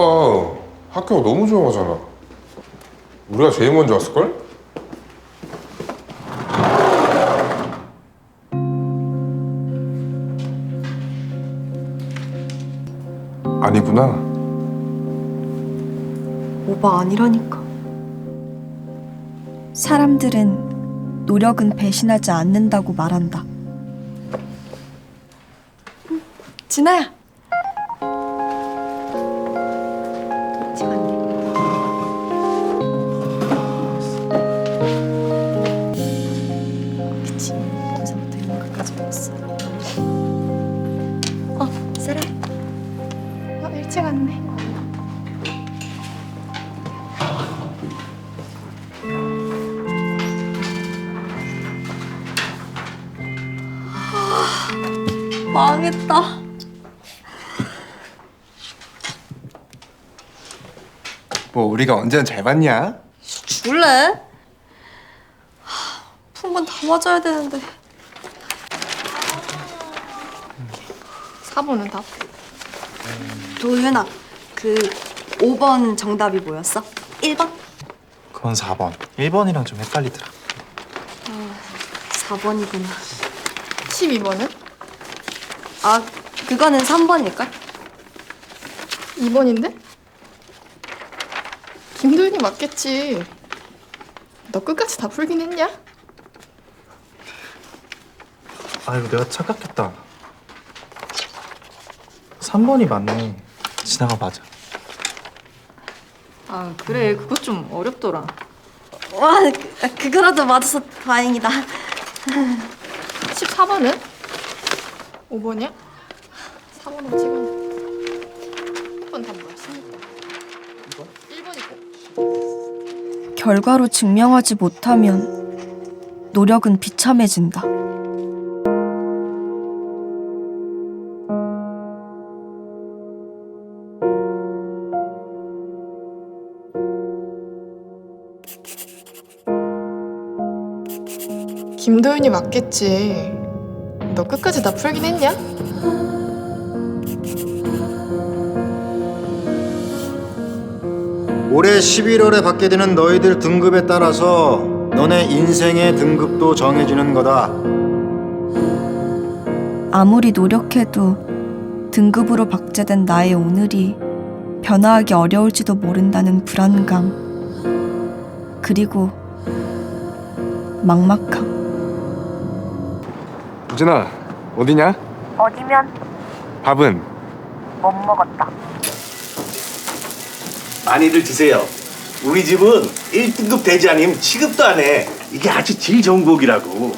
오빠 학교 너무 좋아하잖아. 우리가 제일 먼저 왔을걸? 아니구나. 오바 아니라니까. 사람들은 노력은 배신하지 않는다고 말한다. 음, 진아야. 망했다. 뭐 우리가 언제나 잘 봤냐? 죽을래? 품번 다 맞아야 되는데. 4번은 답. 도윤아, 그 5번 정답이 뭐였어? 1번? 그건 4번. 1번이랑 좀 헷갈리더라. 4번이구나. 12번은? 아, 그거는 3번일걸? 2번인데? 김도윤이 맞겠지. 너 끝까지 다 풀긴 했냐? 아이고 내가 착각했다. 3번이 맞네. 지나가 맞아. 아 그래 그것 좀 어렵더라 와, 그, 그거라도 맞아서 다행이다. 14번은? 5번이야? 4번은 찍었네. 1번 답 뭐야? 16번. 1번이고. 결과로 증명하지 못하면 노력은 비참해진다. 김도윤이 맞겠지. 너 끝까지 다 풀긴 했냐? 올해 11월에 받게 되는 너희들 등급에 따라서 너네 인생의 등급도 정해지는 거다. 아무리 노력해도 등급으로 박제된 나의 오늘이 변화하기 어려울지도 모른다는 불안감. 그리고 막막함. 우진아 어디냐? 어디면 밥은? 못 먹었다. 많이들 드세요. 우리 집은 1등급 돼지 아니면 취급도 안 해. 이게 아주 질 좋은 고기라고.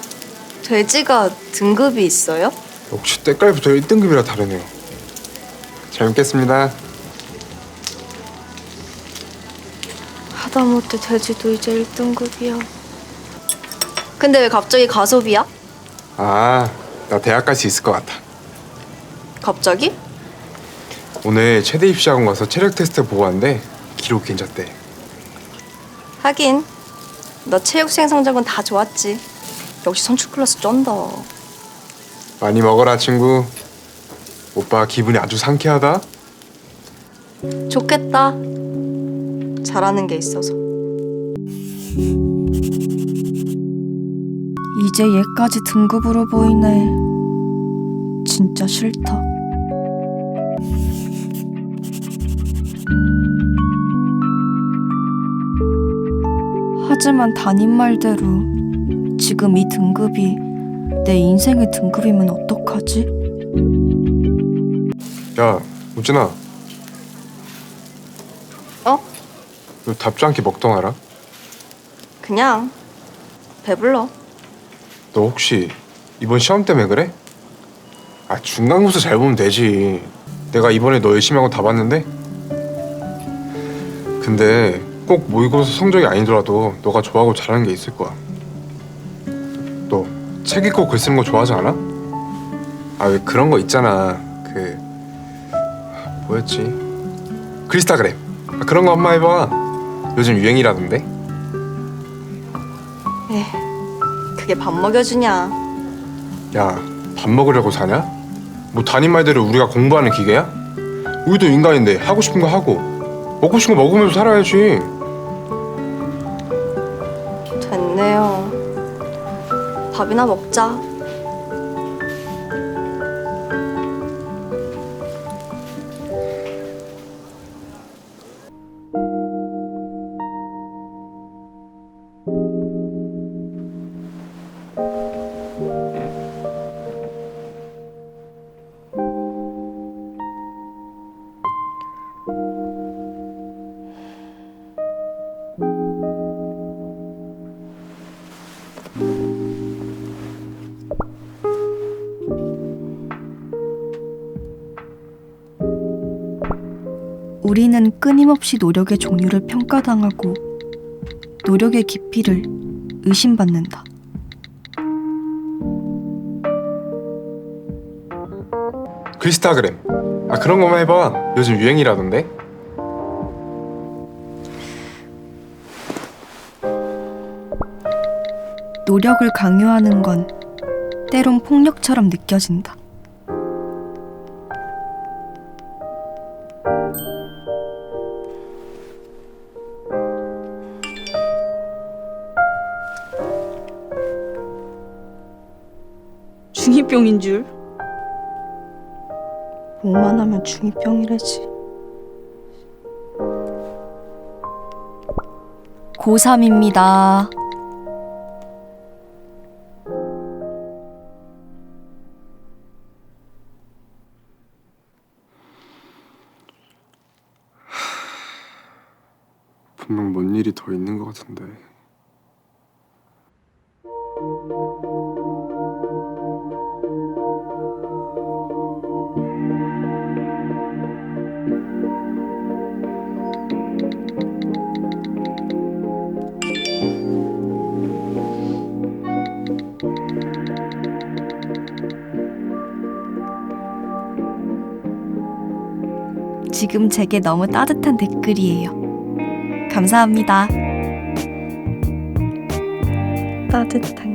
돼지가 등급이 있어요? 역시 때깔부터 1등급이라 다르네요. 잘 먹겠습니다. 하다못해 돼지도 이제 1등급이야. 근데 왜 갑자기 가소비야? 아, 나 대학 갈 수 있을 것 같아. 갑자기? 오늘 체대 입시학원 가서 체력 테스트 보고 왔는데 기록 괜찮대. 하긴 너 체육생 성적은 다 좋았지. 역시 선출 클래스 쩐다. 많이 먹어라 친구. 오빠 기분이 아주 상쾌하다. 좋겠다. 잘하는 게 있어서. 이제 얘까지 등급으로 보이네. 진짜 싫다. 하지만 담임 말대로 지금 이 등급이 내 인생의 등급이면 어떡하지? 야, 우진아. 어? 너 답지 않게 먹던 알아? 그냥 배불러. 너 혹시 이번 시험 때문에 그래? 아 중간고사 잘 보면 되지. 내가 이번에 너 열심히 하고 다 봤는데. 근데 꼭 모의고사 성적이 아니더라도 너가 좋아하고 잘하는 게 있을 거야. 너 책 읽고 글 쓰는 거 좋아하지 않아? 아 왜 그런 거 있잖아. 그 뭐였지? 글스타그램. 아, 그런 거 한번 해봐. 요즘 유행이라던데. 에 그게 밥 먹여주냐? 야, 밥 먹으려고 사냐? 뭐 담임 말대로 우리가 공부하는 기계야? 우리도 인간인데 하고 싶은 거 하고 먹고 싶은 거 먹으면서 살아야지. 됐네요. 밥이나 먹자. 우리는 끊임없이 노력의 종류를 평가당하고 노력의 깊이를 의심받는다. 글스타그램. 아 그런 거만 해봐. 요즘 유행이라던데. 노력을 강요하는 건 때론 폭력처럼 느껴진다. 중이병인 줄. 목만 하면 중이병이래지. 고3입니다. 분명 뭔 일이 더 있는 것 같은데. 지금 제게 너무 따뜻한 댓글이에요. 감사합니다. 따뜻한